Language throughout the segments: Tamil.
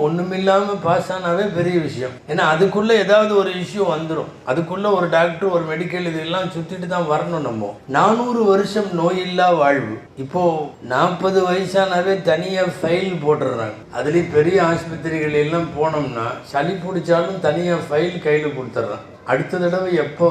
ஒன்றுமில்லாமல் பாஸ் ஆனாவே பெரிய விஷயம். ஏன்னா அதுக்குள்ளே ஏதாவது ஒரு இஷ்யூ வந்துடும் அதுக்குள்ளே ஒரு டாக்டர் ஒரு மெடிக்கல் இதெல்லாம் சுற்றிட்டு தான் வரணும் நம்ம. நானூறு வருஷம் நோயில்லா வாழ்வு. இப்போது நாற்பது வயசானாவே தனியாக ஃபைல் போட்டுடுறாங்க அதுலேயும் பெரிய ஆஸ்பத்திரிகள் எல்லாம் போனோம்னா சளி பிடிச்சாலும் தனியாக ஃபைல் கையில் கொடுத்துட்றான் அடுத்த தடவை எப்போ?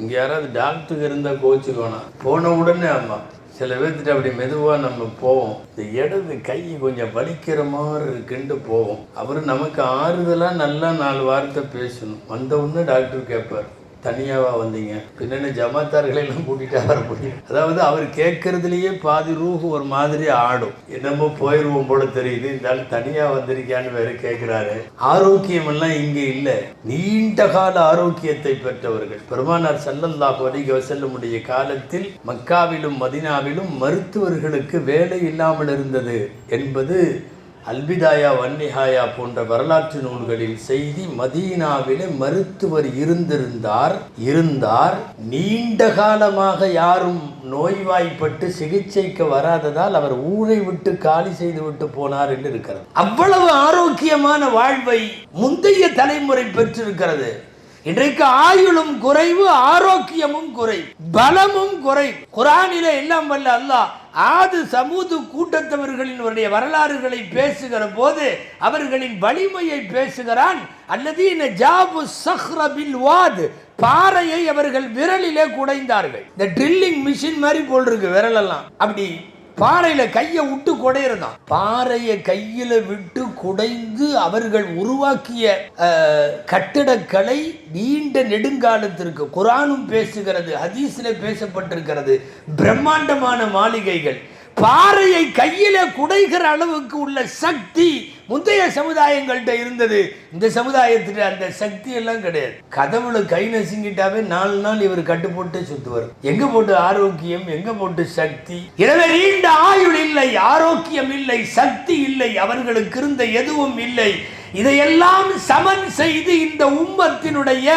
இங்கே யாராவது டாக்டருக்கு இருந்தால் கோச்சுக்கோனா. போன உடனே ஆமா சில பேர்த்துட்டு அப்படி மெதுவாக நம்ம போவோம். இந்த இடது கை கொஞ்சம் வலிக்கிற மாதிரி இருக்குன்ட்டு போவோம். அவர் நமக்கு ஆறுதலாக நல்லா நாலு வார்த்தை பேசணும். வந்த உடனே டாக்டர் கேட்பார் தனியாவா வந்தீங்க. பின்னணி ஜமாத்தார்களை எல்லாம் வர முடியும். அதாவது அவர் கேட்கறதுலேயே பாதி ரூஹு ஒரு மாதிரி ஆடும். என்னமோ போயிடுவோம் போல தெரியுது. இந்த ஆள் வந்திருக்கியான்னு வந்திருக்கான்னு வேற கேட்குறாரு ஆரோக்கியமெல்லாம் இங்கே இல்லை. நீண்ட கால ஆரோக்கியத்தை பெற்றவர்கள். பெருமானார் ஸல்லல்லாஹு அலைஹி செல்லமுடைய காலத்தில் மக்காவிலும் மதினாவிலும் மருத்துவர்களுக்கு வேலை இல்லாமல் இருந்தது என்பது அல்பிதாயா வன்னிஹாயா போன்ற வரலாற்று நூல்களில் செய்தி மதீனாவிலே மருத்துவர் இருந்திருந்தார். இருந்தார். நீண்ட காலமாக யாரும் நோய்வாய்ப்பட்டு சிகிச்சைக்கு வராததால் அவர் ஊரை விட்டு காலி செய்து விட்டு போனார் என்று இருக்கிறது. அவ்வளவு ஆரோக்கியமான வாழ்வை முந்தைய தலைமுறை பெற்றிருக்கிறது. இன்றைக்கு ஆயுளும் குறைவு ஆரோக்கியமும் குறை பலமும் குறை குரானிலே எல்லாம் வல்ல அல்லாஹ் ஆது சமூது கூட்டத்தவர்களினுடைய வரலாறுகளை பேசுகிற போது அவர்களின் வலிமையை பேசுகிறான். அல்லது ஜாபு சஹ்ரபில் வாத் பாறையை அவர்கள் விரலிலே குடைந்தார்கள். இந்த ட்ரில்லிங் மிஷின் மாதிரி போல் இருக்கு விரலெல்லாம். அப்படி பாறையில கையை விட்டு குடையிறதான். பாறையை கையில விட்டு குடைந்து அவர்கள் உருவாக்கிய கட்டிடக்கலை நீண்ட நெடுங்காலத்திற்கு குரானும் பேசுகிறது ஹதீஸ்ல பேசப்பட்டிருக்கிறது பிரம்மாண்டமான மாளிகைகள். பாறையை கையிலே குடைகிற அளவுக்கு உள்ள சக்தி முந்தைய சமுதாயங்கள்கிட்ட இருந்தது. இந்த சமுதாயத்துல அந்த சக்தி எல்லாம் கிடையாது. கதவுல கை நசுங்கிட்டாவே நாலு நாள் இவர் கட்டு போட்டு சுத்துவார். எங்க போட்டு ஆரோக்கியம் எங்க போட்டு சக்தி? எனவே நீண்ட ஆயுள் இல்லை ஆரோக்கியம் இல்லை சக்தி இல்லை அவர்களுக்கு இருந்த எதுவும் இல்லை. இதையெல்லாம் சமன் செய்து இந்த உம்மத்தினுடைய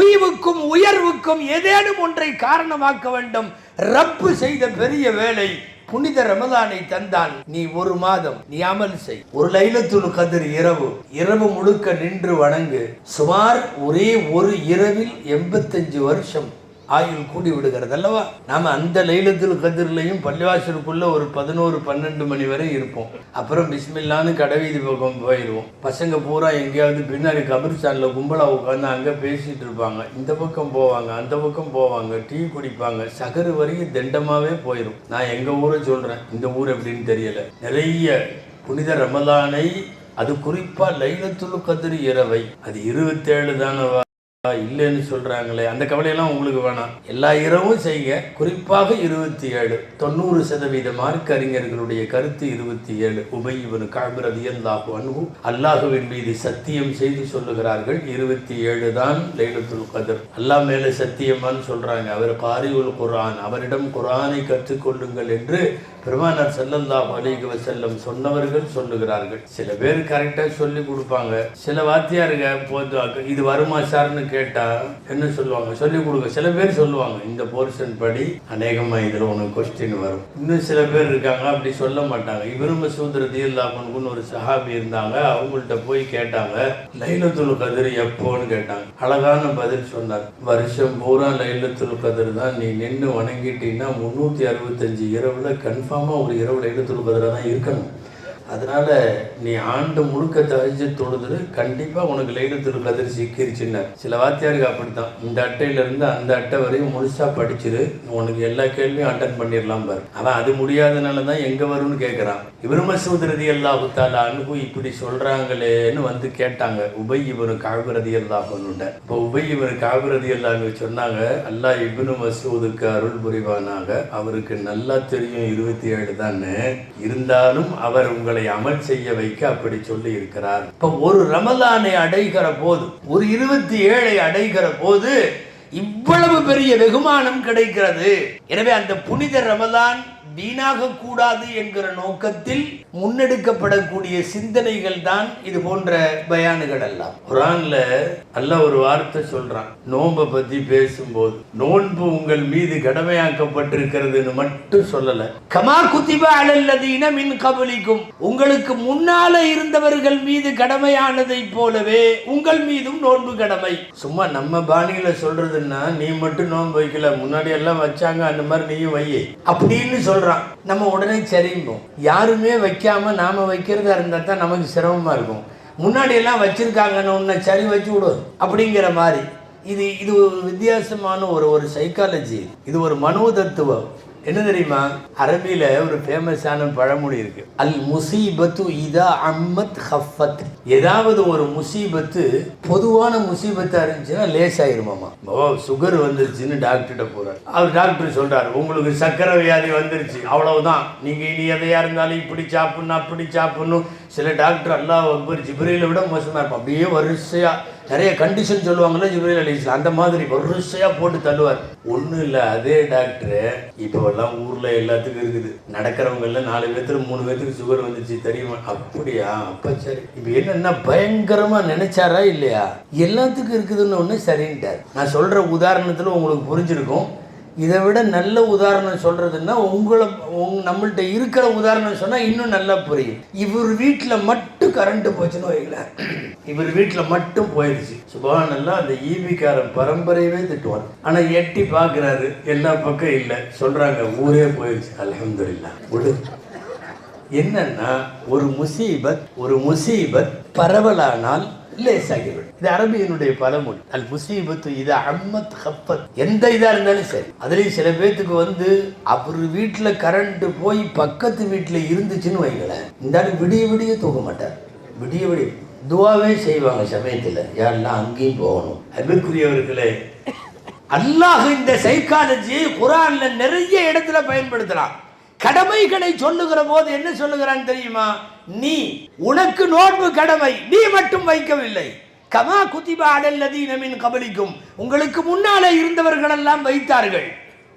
உய்வுக்கும் உயர்வுக்கும் ஏதேனும் ஒன்றை காரணமாக்க வேண்டும். ரப்பு செய்த பெரிய வேலை புனித ரமதானை தந்தான் நீ ஒரு மாதம் நீ அமல் செய். ஒரு லைலத்துல் கதிர் இரவு இரவு முழுக்க நின்று வணங்கு. சுமார் ஒரே ஒரு இரவில் எண்பத்தஞ்சு வருஷம். ஆயுள் கூடி விடுகிறது அல்லவா நாம அந்த லைலத்தில் கதிர்லையும் பள்ளிவாசலுக்குள்ள ஒரு பதினோரு பன்னெண்டு மணி வரை இருப்போம். அப்புறம் பிஸ்மில்லான்னு கடைவீதி பக்கம் போயிடுவோம் பசங்க பூரா எங்கேயாவது பின்னாடி கபிர்ஸ்தான்ல கும்பலா உட்காந்து அங்க பேசிட்டு இருப்பாங்க. இந்த பக்கம் போவாங்க அந்த பக்கம் போவாங்க டீ குடிப்பாங்க. சகரு வரையும் திண்டமாகவே போயிடும் நான் எங்க ஊரை சொல்றேன். இந்த ஊர் எப்படின்னு தெரியல. நிறைய புனித ரமலானை அது குறிப்பா லைலத்துல் கதிர் இரவை. அது இருபத்தேழு தானவா? இல்லைன்னு சொல்கிறாங்களே அந்த கவலையெல்லாம் உங்களுக்கு வேணாம். எல்லா இரவும் செய்யுங்க குறிப்பாக இருபத்தி ஏழு. தொண்ணூறு சதவீத மார்க் அறிஞர்களுடைய கருத்து இருபத்தி ஏழு. உபை இவனு காபிரதி அல்லாஹு அன்பு அல்லாஹுவின் மீது சத்தியம் செய்து சொல்லுகிறார்கள். இருபத்தி ஏழு தான் லைலத்துல் கதிர். அல்லாஹ் மேலே சத்தியமான்னு சொல்றாங்க. அவர் காரியுல் குர்ஆன் அவரிடம் குரானை கற்றுக்கொள்ளுங்கள் என்று பெருமானார் ஸல்லல்லாஹு அலைஹி செல்லம் சொன்னவர்கள் சொல்லுகிறார்கள். சில பேர் கரெக்டாக சொல்லி கொடுப்பாங்க. சில வாத்தியாருங்க போது இது வருமா சார்னு கேட்டா என்ன சொல்லுவாங்க? சொல்லி கொடுங்க. சில பேர் சொல்லுவாங்க இந்த போர்ஷன் படி அநேகமாக இதில் உனக்கு கொஸ்டின் வரும். இன்னும் சில பேர் இருக்காங்க அப்படி சொல்ல மாட்டாங்க. இவரும் சூதர ரதியுல்லாஹுன்னு ஒரு சஹாபி இருந்தாங்க அவங்கள்ட்ட போய் கேட்டாங்க லைலத்துல் கதிர் எப்போன்னு கேட்டாங்க. அழகான பதில் சொன்னார். வருஷம் பூரா லைலத்துல் கதிர் தான் நீ நின்று வணங்கிட்டீங்கன்னா முந்நூற்றி அறுபத்தஞ்சு இரவுல கன்ஃபார்மாக ஒரு இரவு லைலத்துல் பதிலாக தான் இருக்கணும். அதனால் நீ ஆண்டு முழுக்க தரிச்சு தொழுதுரு கண்டிப்பாக உனக்கு லைலத்துல் கதிர் சிக்கிருச்சுன்னார் சில வாத்தியாருக்கு அப்படித்தான். இந்த அட்டையிலேருந்து அந்த அட்டை வரையும் முழுசாக படிச்சிரு. உனக்கு எல்லா கேள்வியும் அட்டன் பண்ணிடலாம் பாரு. அவன் அது முடியாதனால தான் எங்கே வரும்னு கேட்குறான் இவரு மசூத் ரதி அல்லாஹு தாலா அனுபு இப்படி சொல்கிறாங்களேன்னு வந்து கேட்டாங்க. உபை இவனு காவிரதி அல்லாஹுன்னுட்ட இப்போ உபை இவர் காவிரதி அல்லாஹ் சொன்னாங்க. அல்லாஹ் இப்னு மசூதுக்கு அருள் புரிவானாக. அவருக்கு நல்லா தெரியும் இருபத்தி ஏழு தான் இருந்தாலும் அவர் உங்கள் அமல் செய்ய வைக்க அப்படி சொல்லி இருக்கிறார். இப்ப ஒரு ரமலானை அடைகிற போது ஒரு இருபத்தி ஏழை அடைகிற போது இவ்வளவு பெரிய வெகுமானம் கிடைக்கிறது. எனவே அந்த புனித ரமலான் வீணாக கூடாது என்கிற நோக்கத்தில் முன்னெடுக்கப்படக்கூடிய சிந்தனைகள் தான் இது போன்ற பயானுகள் எல்லாம். குரான்ல அல்ல ஒரு வார்த்தை சொல்றான். நோன்பை பத்தி பேசும்போது நோன்பு உங்கள் மீது கடமையாக்கப்பட்டிருக்கிறதுன்னு மட்டும் சொல்லல. கமா குத்திபா அலல்லதீன மின் கபலிக்கும். உங்களுக்கு முன்னால இருந்தவர்கள் மீது கடமையானதை போலவே உங்கள் மீதும் நோன்பு கடமை. சும்மா நம்ம பாணியில சொல்றதுன்னா நீ மட்டும் நோன்பு வைக்கல முன்னாடி எல்லாம் வச்சாங்க அந்த மாதிரி நீயும் வை அப்படின்னு சொல்கிறான் நம்ம உடனே சரிம்போம் யாருமே வைக்காமல் நாம வைக்கிறதா இருந்தால் தான் நமக்கு சிரமமாக இருக்கும். முன்னாடி எல்லாம் ஒன்று உன்னை சரி வச்சு விடு. அப்படிங்கிற மாதிரி. இது இது ஒரு வித்தியாசமான ஒரு ஒரு சைக்காலஜி இது ஒரு மனோதத்துவம். என்ன தெரியுமா? அரபியில் ஒரு ஃபேமஸான பழமொழி இருக்கு. அல் முசீபத்து இதா அம்மத் ஹஃபத். ஏதாவது ஒரு முசீபத்து பொதுவான முசீபத்தா இருந்துச்சுன்னா லேசாயிருமாமா. ஓ சுகர் வந்துருச்சுன்னு டாக்டர்கிட்ட போறாரு. அவர் டாக்டர் சொல்றாரு உங்களுக்கு சக்கரை வியாதி வந்துருச்சு. அவ்வளவுதான். நீங்க இனி எதையா இருந்தாலும் இப்படி சாப்பிடணும் அப்படி சாப்பிடணும். சில டாக்டர் அல்லாஹ் அக்பர் ஜிப்ரையில விட மோசமா இருப்பான். அப்படியே வரிசையா நிறைய கண்டிஷன் சொல்லுவாங்கன்னா ஜிப்ரேல் அலிஸ்லாம் அந்த மாதிரி வரிசையா போட்டு தள்ளுவார். ஒன்றும் இல்லை அதே டாக்டர் இப்போ எல்லாம் எல்லாத்துக்கும் இருக்குது. நடக்கிறவங்கள நாலு பேர்த்துக்கு மூணு பேர்த்துக்கு சுகர் வந்துச்சு தெரியுமா? அப்படியா? அப்போ சரி. இப்போ என்னென்னா பயங்கரமாக நினைச்சாரா இல்லையா? எல்லாத்துக்கும் இருக்குதுன்னு ஒன்று சரின்ட்டார். நான் சொல்கிற உதாரணத்தில் உங்களுக்கு புரிஞ்சிருக்கும். இதை விட நல்ல உதாரணம் சொல்கிறதுன்னா உங்களை உங் நம்மள்கிட்ட இருக்கிற உதாரணம் சொன்னால் இன்னும் நல்லா புரியும். இவர் வீட்டில் மட்டும் கரண்ட் போச்சுன்னு வைங்களேன் இவர் வீட்டில் மட்டும் போயிடுச்சு சுபானெல்லாம் அந்த ஈபிக்காரன் பரம்பரையவே திட்டுவார். ஆனா எட்டி பார்க்குறாரு எல்லா பக்கம் இல்லை. சொல்றாங்க ஊரே போயிடுச்சு அல்ஹம்துலில்லாஹ் விடு. என்னன்னா ஒரு முசீபத் ஒரு முசீபத் பரவலானால் லேசாகிவிடும். இது அரபியனுடைய பழமொழி. அல் முசீபத்து இது அம்மத் ஹப்பத். எந்த இதாக இருந்தாலும் சரி. அதுலேயும் சில பேர்த்துக்கு வந்து அவர் வீட்டில் கரண்ட்டு போய் பக்கத்து வீட்டில் இருந்துச்சுன்னு வைங்களேன். இந்த விடிய விடிய தூங்க மாட்டார். விடிய விடிய துவாவே செய்வாங்க சமயத்துல. யாரெல்லாம் அங்கேயும் போகணும். அன்பிற்குரியவர்களே அல்லாஹ் இந்த சைக்காலஜியை குரான்ல நிறைய இடத்துல பயன்படுத்தலாம் கடமைகளை சொல்லுகிற போது என்ன சொல்லுகிறான் தெரியுமா? நீ உனக்கு நோன்பு கடமை நீ மட்டும் வைக்கவில்லை. கமா குதிபா அடல்லதீன மின் கபலிக்கும் உங்களுக்கு முன்னாலே இருந்தவர்கள் எல்லாம் வைத்தார்கள்.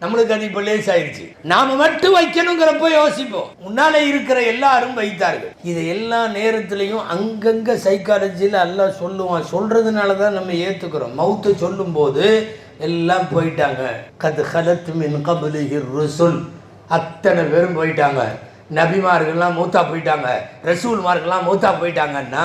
நம்மளுக்கு அது இப்போ லேசாயிருச்சு நாம மட்டும் வைக்கணுங்கிறப்ப யோசிப்போம். முன்னாலே இருக்கிற எல்லாரும் வைத்தார்கள். இது எல்லா நேரத்திலையும் அங்கங்க சைக்காலஜியில் எல்லாம் சொல்லுவான். சொல்றதுனால தான் நம்ம ஏத்துக்கிறோம். மௌத்தை சொல்லும்போது எல்லாம் போயிட்டாங்க. கது ஹலத் மின் கபலிஹிர் ருசுல். அத்தனை பேரும் போயிட்டாங்க. நபிமார்கள்லாம் மூத்தா போயிட்டாங்க. ரசூல்மார்கள்லாம் மூத்தா போயிட்டாங்கன்னா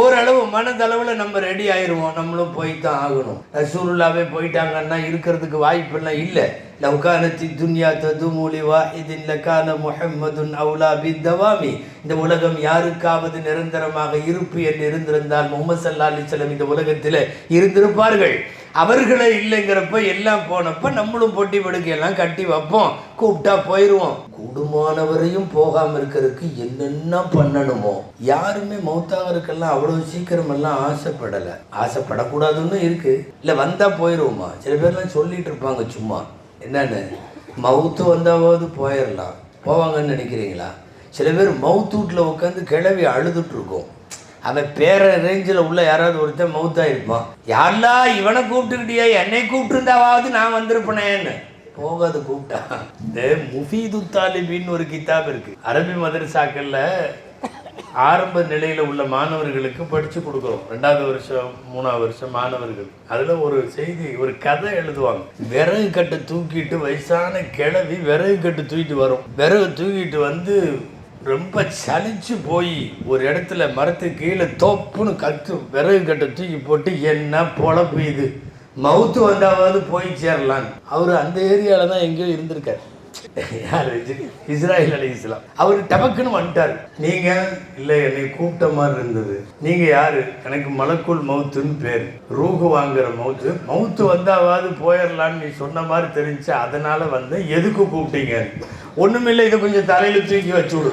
ஓரளவு மனதளவில் நம்ம ரெடி ஆயிடுவோம் நம்மளும் போய் தான் ஆகணும். ரசூல்லாவே போயிட்டாங்கன்னா இருக்கிறதுக்கு வாய்ப்பெல்லாம் இல்லை. லவ்கானத்தி துன்யா தது மூலிவா இதில் லக்கான முஹம்மதுன் அவுலா பித்தவாமி. இந்த உலகம் யாருக்காவது நிரந்தரமாக இருப்பு என்று இருந்திருந்தால் முகமது சல்லா அலிஸ்லம் இந்த உலகத்தில் இருந்திருப்பார்கள். அவர்களே இல்லைங்கிறப்ப எல்லாம் போனப்ப நம்மளும் பொட்டி படுக்கையெல்லாம் கட்டி வைப்போம். கூப்பிட்டா போயிடுவோம் கூடுமானவரையும் போகாம இருக்கிறதுக்கு என்னென்ன பண்ணணுமோ? யாருமே மௌத்தாகிறதுக்கெல்லாம் அவ்வளவு சீக்கிரம் எல்லாம் ஆசைப்படலை. ஆசைப்படக்கூடாதுன்னு இருக்கு. இல்லை வந்தா போயிடுவோமா சில பேர்லாம் சொல்லிட்டு இருப்பாங்க சும்மா. என்னன்னு? மவுத்து வந்தாவது போயிடலாம் போவாங்கன்னு நினைக்கிறீங்களா? சில பேர் மவுத்து வீட்டில் உட்காந்து கிளவி அழுதுட்டு இருக்கோம். அவன் பேர ரேஞ்சில் உள்ள யாராவது ஒருத்தன் மவுத்தாக இருப்பான். யாரெல்லாம் இவனை கூப்பிட்டுக்கிட்டியா? என்னை கூப்பிட்டுருந்தாவது நான் வந்திருப்பனேன்னு. போகாது கூப்பிட்டா. இந்த முஃபீது தாலிபின்னு ஒரு கிதாப் இருக்குது அரபி மதரசாக்கள்ல ஆரம்ப நிலையில் உள்ள மாணவர்களுக்கு படித்து கொடுக்குறோம். ரெண்டாவது வருஷம் மூணாவது வருஷம் மாணவர்கள். அதில் ஒரு செய்தி ஒரு கதை எழுதுவாங்க. விறகு கட்டை தூக்கிட்டு வயசான கிழவி விறகு கட்டு தூக்கிட்டு வரும். விறகு தூக்கிட்டு வந்து ரொம்ப சலிச்சு போய் ஒரு இடத்துல மரத்து கீழே தோப்புன்னு கத்து விறகு கட்ட தூக்கி போட்டு என்ன பொழப்பு இது? மவுத்து வந்தாவது போய் சேரலான்னு. அவர் அந்த ஏரியாவில் தான் எங்கேயோ இருந்திருக்காரு. யார் இஸ்ராயல் அலி இஸ்லாம். அவர் டபக்குன்னு வந்துட்டார். நீங்கள் இல்லை என்னை கூப்பிட்ட மாதிரி இருந்தது. நீங்கள் யார்? எனக்கு மலக்குள் மவுத்துன்னு பேர். ரூகு வாங்குற மவுத்து. மவுத்து வந்தாவது போயிடலான்னு நீ சொன்ன மாதிரி தெரிஞ்சு அதனால் வந்து எதுக்கு கூப்பிட்டீங்க ஒன்றுமில்லை இதை கொஞ்சம் தலையில் தூக்கி வச்சு விடு.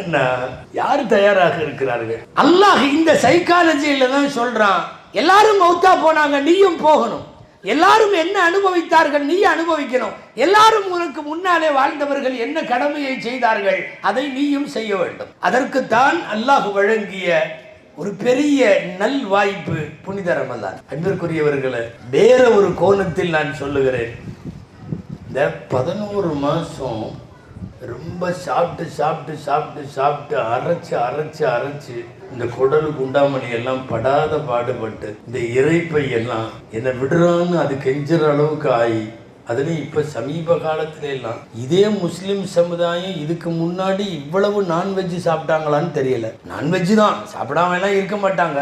என்னன்னா யார் தயாராக இருக்கிறார்கள்? அல்லாஹ் இந்த சைக்காலஜியில தான் சொல்றான் எல்லாரும் மௌத்தா போனாங்க நீயும் போகணும். எல்லாரும் என்ன அனுபவித்தார்கள் நீ அனுபவிக்கணும். எல்லாரும் உனக்கு முன்னாலே வாழ்ந்தவர்கள் என்ன கடமையை செய்தார்கள் அதை நீயும் செய்ய வேண்டும். அதற்குத்தான் அல்லாஹ் வழங்கிய ஒரு பெரிய நல் வாய்ப்பு புனித ரமலான். அன்பிற்குரியவர்களை வேற ஒரு கோணத்தில் நான் சொல்லுகிறேன். இந்த பதினோரு மாதம் ரொம்ப சாப்பிட்டு சாப்பிட்டு சாப்பிட்டு சாப்பிட்டு அரைச்சு அரைச்சு அரைச்சு இந்த குடல் குண்டாமணி எல்லாம் படாத பாடுபட்டு இந்த இறைப்பை எல்லாம் என்னை விடுறான்னு அது கெஞ்சுற அளவுக்கு ஆகி அதுலேயும் இப்போ சமீப காலத்துல எல்லாம் இதே முஸ்லீம் சமுதாயம் இதுக்கு முன்னாடி இவ்வளவு நான்வெஜ் சாப்பிட்டாங்களான்னு தெரியல. நான்வெஜ் தான் சாப்பிடாம எல்லாம் இருக்க மாட்டாங்க.